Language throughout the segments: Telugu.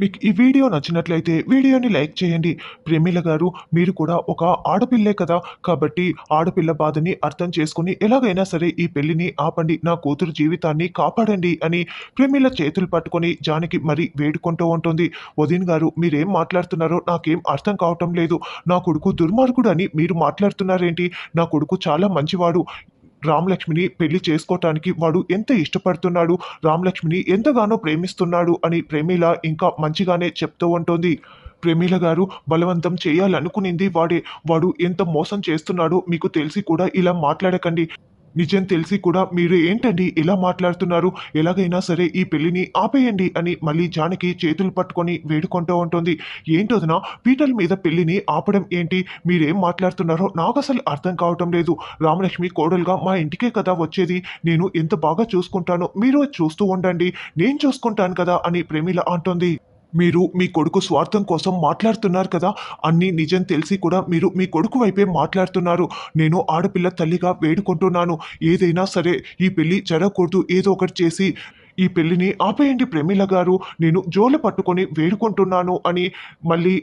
మీకు ఈ వీడియో నచ్చినట్లయితే వీడియోని లైక్ చేయండి. ప్రేమిల గారు మీరు కూడా ఒక ఆడపిల్లే కదా. కాబట్టి ఆడపిల్ల బాధని అర్థం చేసుకుని ఎలాగైనా సరే ఈ పెళ్ళిని ఆపండి నా కూతురు జీవితాన్ని కాపాడండి అని ప్రేమిల చేతులు పట్టుకొని జానకి మరి వేడుకుంటూ ఉంటుంది. వదిన్ గారు మీరేం మాట్లాడుతున్నారో నాకేం అర్థం కావటం లేదు. నా కొడుకు దుర్మార్గుడు అని మీరు మాట్లాడుతున్నారేంటి? నా కొడుకు చాలా మంచివాడు. రామలక్ష్మిని పెళ్ళి చేసుకోవటానికి వాడు ఎంత ఇష్టపడుతున్నాడు? రామలక్ష్మిని ఎంతగానో ప్రేమిస్తున్నాడు అని ప్రేమిల ఇంకా మంచిగానే చెప్తూ ఉంటుంది. ప్రేమిల గారు బలవంతం చేయాలనుకునింది వాడే. వాడు ఎంత మోసం చేస్తున్నాడో మీకు తెలిసి కూడా ఇలా మాట్లాడకండి. నిజం తెలిసి కూడా మీరు ఏంటండి ఇలా మాట్లాడుతున్నారు? ఎలాగైనా సరే ఈ పెళ్ళిని ఆపేయండి అని మళ్ళీ జానకి చేతులు పట్టుకొని వేడుకుంటూ ఉంటుంది. ఏంటోదినా పీటల మీద పెళ్ళిని ఆపడం ఏంటి? మీరేం మాట్లాడుతున్నారో నాకు అసలు అర్థం కావటం లేదు. రామలక్ష్మి కోడలుగా మా ఇంటికే కదా వచ్చేది. నేను ఎంత బాగా చూసుకుంటానో మీరు చూస్తూ ఉండండి. నేను చూసుకుంటాను కదా అని ప్రేమిల అంటుంది. మీరు మీ కొడుకు స్వార్థం కోసం మాట్లాడుతున్నారు కదా? అన్ని నిజం తెలిసి కూడా మీరు మీ కొడుకు వైపే మాట్లాడుతున్నారు. నేను ఆడపిల్ల తల్లిగా వేడుకుంటున్నాను. ఏదైనా సరే ఈ పెళ్ళి జరగకూడదు. ఏదో ఒకటి చేసి ఈ పెళ్ళిని ఆపేయండి ప్రేమిల గారు. నేను జోలు పట్టుకొని వేడుకుంటున్నాను అని మళ్ళీ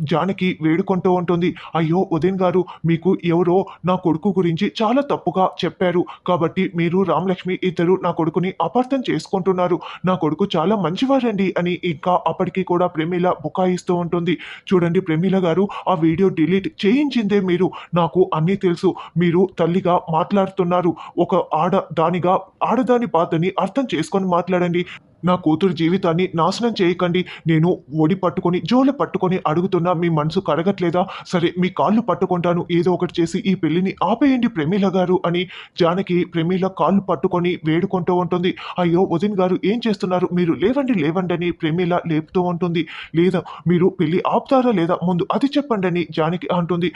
జానకి వేడుకుంటూ ఉంటుంది. అయ్యో ఉదయన్ గారు మీకు ఎవరో నా కొడుకు గురించి చాలా తప్పుగా చెప్పారు. కాబట్టి మీరు రామలక్ష్మి ఇద్దరు నా కొడుకుని అపార్థం చేసుకుంటున్నారు. నా కొడుకు చాలా మంచివారండి అని ఇంకా అప్పటికి కూడా ప్రేమిల బుకాయిస్తూ ఉంటుంది. చూడండి ప్రేమిల గారు ఆ వీడియో డిలీట్ చేయించిందే మీరు. నాకు అన్నీ తెలుసు. మీరు తల్లిగా మాట్లాడుతున్నారు. ఒక ఆడ దానిగా ఆడదాని బాధని అర్థం చేసుకొని మాట్లాడండి. నా కూతురు జీవితాన్ని నాశనం చేయకండి. నేను ఒడి పట్టుకొని జోలు పట్టుకొని అడుగుతున్నా మీ మనసు కరగట్లేదా? సరే మీ కాళ్ళు పట్టుకుంటాను. ఏదో ఒకటి చేసి ఈ పెళ్ళిని ఆపేయండి ప్రమీల గారు అని జానకి ప్రమీల కాళ్ళు పట్టుకొని వేడుకుంటూ ఉంటుంది. అయ్యో వదిన్ గారు ఏం చేస్తున్నారు? మీరు లేవండి లేవండి అని ప్రమీల లేపుతూ ఉంటుంది. లేదా మీరు పెళ్ళి ఆపుతారా లేదా? ముందు అది చెప్పండి అని జానకి అంటుంది.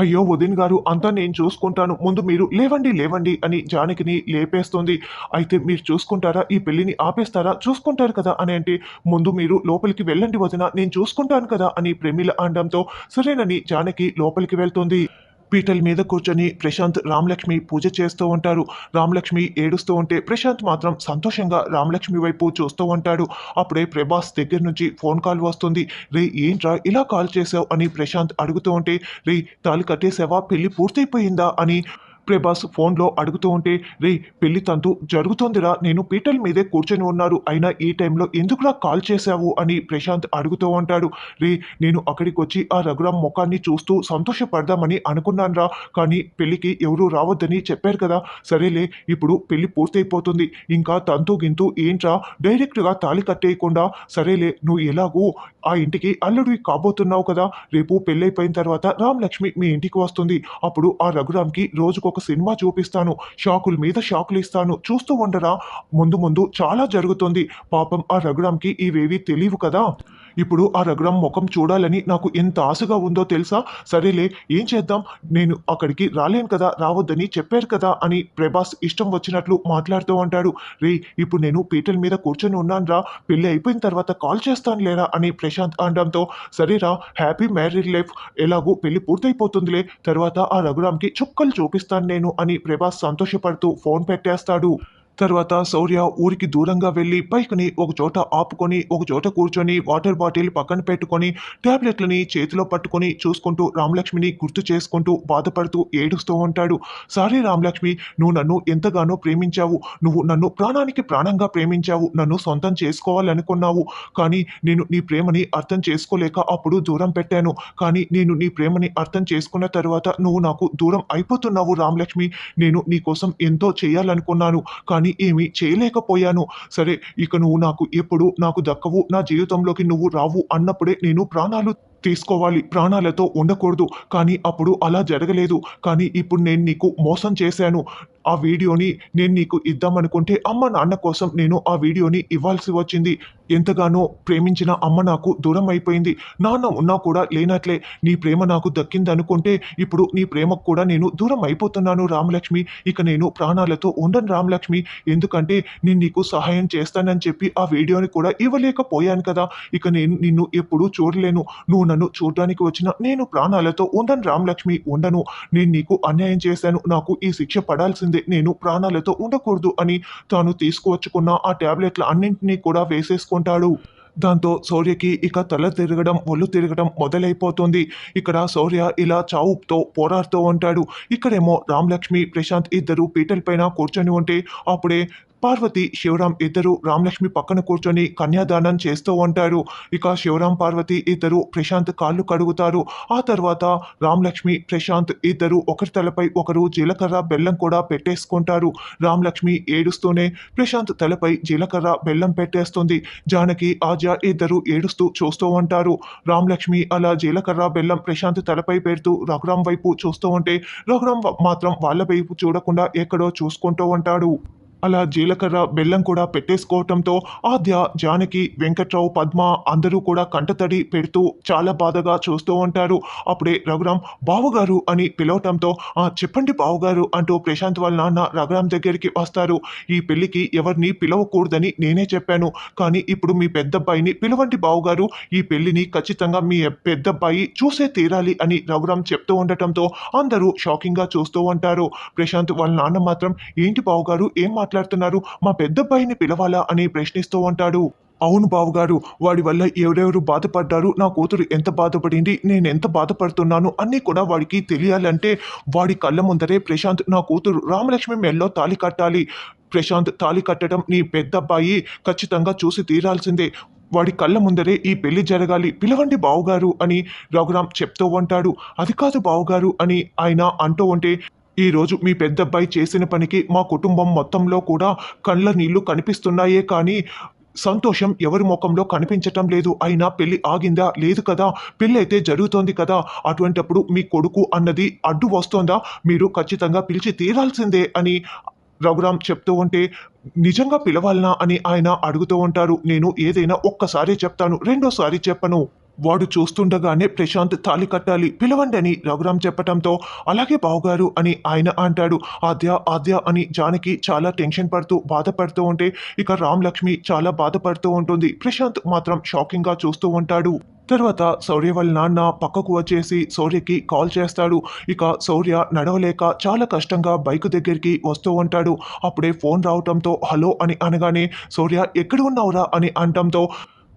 అయ్యో వదిన్ గారు అంతా నేను చూసుకుంటాను. ముందు మీరు లేవండి లేవండి అని జానకిని లేపేస్తుంది. అయితే మీరు చూసుకుంటారా? ఈ పెళ్ళిని ఆపేస్తారా? చూసుకుంటారు కదా అని అంటే ముందు మీరు లోపలికి వెళ్ళండి వదిన నేను చూసుకుంటాను కదా అని ప్రేమిల అనడంతో సరేనని జానకి లోపలికి వెళ్తుంది. పీటల మీద కూర్చొని ప్రశాంత్ రామలక్ష్మి పూజ చేస్తూ ఉంటారు. రామలక్ష్మి ఏడుస్తూ ఉంటే ప్రశాంత్ మాత్రం సంతోషంగా రామలక్ష్మి వైపు చూస్తూ ఉంటాడు. అప్పుడే ప్రభాస్ దగ్గర నుంచి ఫోన్ కాల్ వస్తుంది. రే ఏంట్రా ఇలా కాల్ చేసావు? అని ప్రశాంత్ అడుగుతూ ఉంటే రే తాళి కట్టేసావా? పెళ్ళి పూర్తయిపోయిందా? అని ప్రభాస్ ఫోన్లో అడుగుతూ ఉంటే రే పెళ్ళి తంతు జరుగుతోందిరా నేను పీటల మీదే కూర్చొని ఉన్నారు అయినా ఈ టైంలో ఎందుకురా కాల్ చేశావు? అని ప్రశాంత్ అడుగుతూ ఉంటాడు. రే నేను అక్కడికి వచ్చి ఆ రఘురామ్ ముఖాన్ని చూస్తూ సంతోషపడదామని అనుకున్నానురా కానీ పెళ్ళికి ఎవరూ రావద్దని చెప్పారు కదా. సరేలే ఇప్పుడు పెళ్ళి పూర్తయిపోతుంది. ఇంకా తంతు గింతు ఏంట్రా? డైరెక్ట్గా తాళి కట్టేయకుండా సరేలే నువ్వు ఎలాగూ ఆ ఇంటికి అల్లుడివి కాబోతున్నావు కదా రేపు పెళ్ళైపోయిన తర్వాత రామ్ లక్ష్మి మీ ఇంటికి వస్తుంది. అప్పుడు ఆ రఘురామ్కి రోజుకొక సినిమా చూపిస్తాను. షాకుల మీద షాకులు ఇస్తాను. చూస్తూ ఉండరా? ముందు ముందు చాలా జరుగుతుంది. పాపం ఆ రఘురామ్కి ఇవేవి తెలియవు కదా? ఇప్పుడు ఆ రఘురామ్ ముఖం చూడాలని నాకు ఎంత ఆశగా ఉందో తెలుసా? సరేలే ఏం చేద్దాం? నేను అక్కడికి రాలేను కదా రావద్దని చెప్పారు కదా అని ప్రభాస్ ఇష్టం వచ్చినట్లు మాట్లాడుతూ ఉంటాడు. రే ఇప్పుడు నేను పీటల మీద కూర్చొని ఉన్నాను రా పెళ్ళి అయిపోయిన తర్వాత కాల్ చేస్తాను లేరా అని ప్రశాంత్ అనడంతో సరేరా హ్యాపీ మ్యారీడ్ లైఫ్ ఎలాగో పెళ్ళి పూర్తయిపోతుందిలే తర్వాత ఆ రఘురామ్కి చుక్కలు చూపిస్తాను నేను అని ప్రభాస్ సంతోషపడుతూ ఫోన్ పెట్టేస్తాడు. తర్వాత శౌర్య ఊరికి దూరంగా వెళ్ళి బైక్ని ఒక చోట ఆపుకొని ఒక చోట కూర్చొని వాటర్ బాటిల్ పక్కన పెట్టుకొని ట్యాబ్లెట్లని చేతిలో పట్టుకొని చూసుకుంటూ రామలక్ష్మిని గుర్తు చేసుకుంటూ బాధపడుతూ ఏడుస్తూ ఉంటాడు. సారీ రామలక్ష్మి నువ్వు నన్ను ఎంతగానో ప్రేమించావు. నువ్వు నన్ను ప్రాణానికి ప్రాణంగా ప్రేమించావు. నన్ను సొంతం చేసుకోవాలనుకున్నావు. కానీ నేను నీ ప్రేమని అర్థం చేసుకోలేక అప్పుడు దూరం పెట్టాను. కానీ నేను నీ ప్రేమని అర్థం చేసుకున్న తర్వాత నువ్వు నాకు దూరం అయిపోతున్నావు రామలక్ష్మి. నేను నీ కోసం ఎంతో చేయాలనుకున్నాను. కానీ ఏమీ చేయలేకపోయాను. సరే ఇక నువ్వు నాకు ఎప్పుడు నాకు దక్కవు నా జీవితంలోకి నువ్వు రావు అన్నప్పుడే నేను ప్రాణాలు తీసుకోవాలి ప్రాణాలతో ఉండకూడదు. కానీ అప్పుడు అలా జరగలేదు. కానీ ఇప్పుడు నేను నీకు మోసం చేశాను. ఆ వీడియోని నేను నీకు ఇద్దామనుకుంటే అమ్మ నాన్న కోసం నేను ఆ వీడియోని ఇవ్వాల్సి వచ్చింది. ఎంతగానో ప్రేమించిన అమ్మ నాకు దూరం అయిపోయింది నాన్న ఉన్నా కూడా లేనట్లే నీ ప్రేమ నాకు దక్కిందనుకుంటే ఇప్పుడు నీ ప్రేమకు కూడా నేను దూరం అయిపోతున్నాను రామలక్ష్మి. ఇక నేను ప్రాణాలతో ఉండను రామలక్ష్మి. ఎందుకంటే నేను నీకు సహాయం చేస్తానని చెప్పి ఆ వీడియోని కూడా ఇవ్వలేకపోయాను కదా. ఇక నేను నిన్ను ఎప్పుడూ చూడలేను. నువ్వు నన్ను చూడడానికి వచ్చిన నేను ప్రాణాలతో ఉండను రామలక్ష్మి. ఉండను. నేను నీకు అన్యాయం చేశాను. నాకు ఈ శిక్ష పడాల్సిందే. నేను ప్రాణాలతో ఉండకూడదు అని తాను తీసుకువచ్చుకున్న ఆ ట్యాబ్లెట్ల అన్నింటినీ కూడా వేసేసుకుంటాడు. దాంతో సూర్యకి ఇక తల తిరగడం ఒళ్ళు తిరగడం మొదలైపోతుంది. ఇక్కడ సూర్య ఇలా చావుతో పోరాడుతూ ఉంటాడు. ఇక్కడేమో రామలక్ష్మి ప్రశాంత్ ఇద్దరు పీటల పైన కూర్చొని ఉంటే అప్పుడే పార్వతి శివరాం ఇద్దరు రామలక్ష్మి పక్కన కూర్చొని కన్యాదానం చేస్తూ ఉంటారు. ఇక శివరాం పార్వతి ఇద్దరు ప్రశాంత్ కాళ్ళు కడుగుతారు. ఆ తర్వాత రామలక్ష్మి ప్రశాంత్ ఇద్దరు ఒకరి తలపై ఒకరు జీలకర్ర బెల్లం కూడా పెట్టేసుకుంటారు. రామలక్ష్మి ఏడుస్తూనే ప్రశాంత్ తలపై జీలకర్ర బెల్లం పెట్టేస్తుంది. జానకి ఆజా ఇద్దరు ఏడుస్తూ చూస్తూ ఉంటారు. రామలక్ష్మి అలా జీలకర్ర బెల్లం ప్రశాంత్ తలపై పెడుతూ రఘురాం వైపు చూస్తూ ఉంటే రఘురాం మాత్రం వాళ్ళ వైపు చూడకుండా ఎక్కడో చూసుకుంటూ ఉంటాడు. అలా జీలకర్ర బెల్లం కూడా పెట్టేసుకోవటంతో ఆద్య జానకి వెంకట్రావు పద్మ అందరూ కూడా కంటతడి పెడుతూ చాలా బాధగా చూస్తూ ఉంటారు. అప్పుడే రఘురాం బావగారు అని పిలవటంతో "ఆ, చెప్పండి బావగారు అంటూ ప్రశాంత్ వాళ్ళ నాన్న రఘురాం దగ్గరికి వస్తారు. ఈ పెళ్ళికి ఎవరిని పిలవకూడదని నేనే చెప్పాను. కానీ ఇప్పుడు మీ పెద్దబ్బాయిని పిలవండి బావగారు. ఈ పెళ్ళిని ఖచ్చితంగా మీ పెద్దబ్బాయి చూసే తీరాలి అని రఘురాం చెప్తూ ఉండటంతో అందరూ షాకింగ్గా చూస్తూ ఉంటారు. ప్రశాంత్ వాళ్ళ నాన్న మాత్రం ఏంటి బావగారు? ఏం మాట్లాడుతున్నారు. మా పెద్దబ్బాయిని పిలవాలా అని ప్రశ్నిస్తూ ఉంటాడు. అవును బావుగారు వాడి వల్ల ఎవరెవరు బాధపడ్డారు నా కూతురు ఎంత బాధపడింది నేను ఎంత బాధపడుతున్నాను అన్నీ కూడా వాడికి తెలియాలంటే వాడి కళ్ళ ముందరే ప్రశాంత్ నా కూతురు రామలక్ష్మి మెల్లో తాళి కట్టాలి. ప్రశాంత్ తాళి కట్టడం నీ పెద్దబ్బాయి ఖచ్చితంగా చూసి తీరాల్సిందే. వాడి కళ్ళ ముందరే ఈ పెళ్ళి జరగాలి. పిలవండి బావుగారు అని రఘురాం చెప్తూ ఉంటాడు. అది కాదు బావుగారు అని ఆయన అంటూ ఉంటే ఈ రోజు మీ పెద్దబ్బాయి చేసిన పనికి మా కుటుంబం మొత్తంలో కూడా కళ్ళ నీళ్ళు కనిపిస్తున్నాయే కానీ సంతోషం ఎవరి ముఖంలో కనిపించటం లేదు. అయినా పెళ్ళి ఆగిందా? లేదు కదా. పెళ్ళి అయితే జరుగుతోంది కదా. అటువంటప్పుడు మీ కొడుకు అన్నది అడ్డు వస్తోందా? మీరు ఖచ్చితంగా పిలిచి తీరాల్సిందే అని రఘురామ్ చెప్తూ ఉంటే నిజంగా పిలవాలనా? అని ఆయన అడుగుతూ ఉంటారు. నేను ఏదైనా ఒక్కసారి చెప్తాను. రెండోసారి చెప్పను. వాడు చూస్తుండగానే ప్రశాంత్ తాళి కట్టాలి పిలవండి అని రఘురాం చెప్పటంతో అలాగే బావుగారు అని ఆయన అంటాడు. ఆద్య ఆద్య అని జానకి చాలా టెన్షన్ పడుతూ బాధపడుతూ ఉంటే ఇక రామ్ లక్ష్మి చాలా బాధపడుతూ ఉంటుంది. ప్రశాంత్ మాత్రం షాకింగ్గా చూస్తూ ఉంటాడు. తర్వాత శౌర్య వాళ్ళ నాన్న పక్కకు వచ్చేసి శౌర్యకి కాల్ చేస్తాడు. ఇక శౌర్య నడవలేక చాలా కష్టంగా బైక్ దగ్గరికి వస్తూ ఉంటాడు. అప్పుడే ఫోన్ రావటంతో హలో అని అనగానే శౌర్య ఎక్కడ ఉన్నావురా అని అనటంతో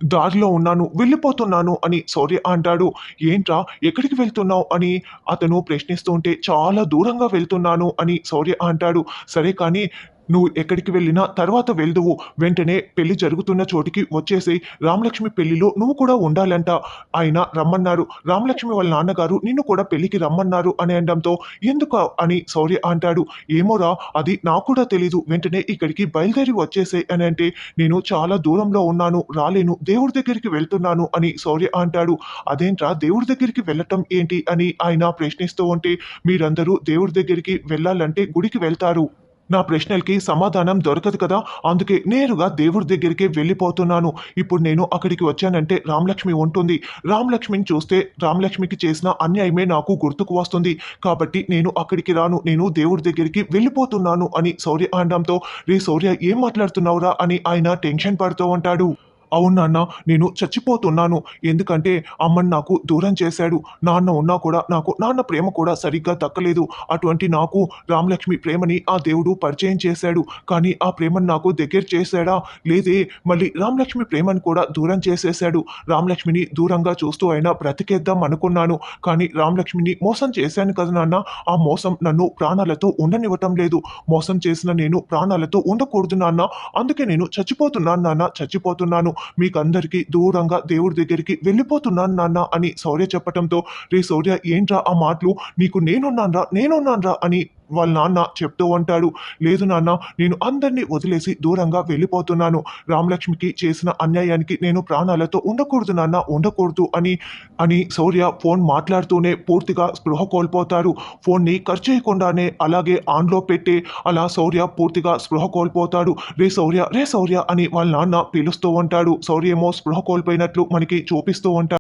దారిలో ఉన్నాను వెళ్ళిపోతున్నాను అని సౌర్య అంటాడు. ఏంట్రా ఎక్కడికి వెళ్తున్నావు? అని అతను ప్రశ్నిస్తుంటే చాలా దూరంగా వెళ్తున్నాను అని సౌర్య అంటాడు. సరే కానీ నువ్వు ఎక్కడికి వెళ్ళినా తర్వాత వెళ్దువు. వెంటనే పెళ్ళి జరుగుతున్న చోటికి వచ్చేసి రామలక్ష్మి పెళ్ళిలో నువ్వు కూడా ఉండాలంట. ఆయన రమ్మన్నారు. రామలక్ష్మి వాళ్ళ నాన్నగారు నిన్ను కూడా పెళ్ళికి రమ్మన్నారు అని అనడంతో ఎందుకు అని సౌర్య అంటాడు. ఏమోరా అది నాకు కూడా తెలీదు. వెంటనే ఇక్కడికి బయలుదేరి వచ్చేసే అని అంటే నేను చాలా దూరంలో ఉన్నాను. రాలేను. దేవుడి దగ్గరికి వెళ్తున్నాను అని సౌర్య అంటాడు. అదేంట్రా దేవుడి దగ్గరికి వెళ్ళటం ఏంటి అని ఆయన ప్రశ్నిస్తూ ఉంటే మీరందరూ దేవుడి దగ్గరికి వెళ్ళాలంటే గుడికి వెళ్తారు. నా ప్రశ్నలకి సమాధానం దొరకదు కదా? అందుకే నేరుగా దేవుడి దగ్గరికి వెళ్ళిపోతున్నాను. ఇప్పుడు నేను అక్కడికి వచ్చానంటే రామలక్ష్మి ఉంటుంది. రామలక్ష్మిని చూస్తే రామలక్ష్మికి చేసిన అన్యాయమే నాకు గుర్తుకు వస్తుంది. కాబట్టి నేను అక్కడికి రాను. నేను దేవుడి దగ్గరికి వెళ్ళిపోతున్నాను అని శౌర్య అనడంతో రే శౌర్య ఏం మాట్లాడుతున్నావురా? అని ఆయన టెన్షన్ పడుతూ ఉంటాడు. అవును నాన్న నేను చచ్చిపోతున్నాను. ఎందుకంటే అమ్మని నాకు దూరం చేశాడు. నాన్న ఉన్నా కూడా నాకు నాన్న ప్రేమ కూడా సరిగ్గా దక్కలేదు. అటువంటి నాకు రామలక్ష్మి ప్రేమని ఆ దేవుడు పరిచయం చేశాడు. కానీ ఆ ప్రేమను నాకు దగ్గర చేశాడా? లేదే మళ్ళీ రామలక్ష్మి ప్రేమను కూడా దూరం చేసేశాడు. రామలక్ష్మిని దూరంగా చూస్తూ అయినా బ్రతికేద్దాం అనుకున్నాను. కానీ రామలక్ష్మిని మోసం చేశాను కదా నాన్న. ఆ మోసం నన్ను ప్రాణాలతో ఉండనివ్వటం లేదు. మోసం చేసిన నేను ప్రాణాలతో ఉండకూడదు నాన్న. అందుకే నేను చచ్చిపోతున్నాను నాన్న చచ్చిపోతున్నాను. మీకందరికీ దూరంగా దేవుడి దగ్గరికి వెళ్ళిపోతున్నాను నాన్న అని శౌర్య చెప్పటంతో రే శౌర్య ఏంట్రా ఆ మాటలు? నీకు నేనున్నాన్రా నేనున్నాన్రా అని వాళ్ళ నాన్న చెప్తూ ఉంటాడు లేదు నాన్న నేను అందరినీ వదిలేసి దూరంగా వెళ్ళిపోతున్నాను. రామలక్ష్మికి చేసిన అన్యాయానికి నేను ప్రాణాలతో ఉండకూడదు నాన్న ఉండకూడదు అని అని శౌర్య ఫోన్ మాట్లాడుతూనే పూర్తిగా స్పృహ కోల్పోతారు. ఫోన్ని ఖర్చు చేయకుండానే అలాగే ఆన్లో పెట్టి అలా శౌర్య పూర్తిగా స్పృహ కోల్పోతాడు. రే శౌర్య రే శౌర్య అని వాళ్ళ నాన్న పిలుస్తూ ఉంటాడు. శౌర్యమో స్పృహ కోల్పోయినట్లు మనకి చూపిస్తూ ఉంటాడు.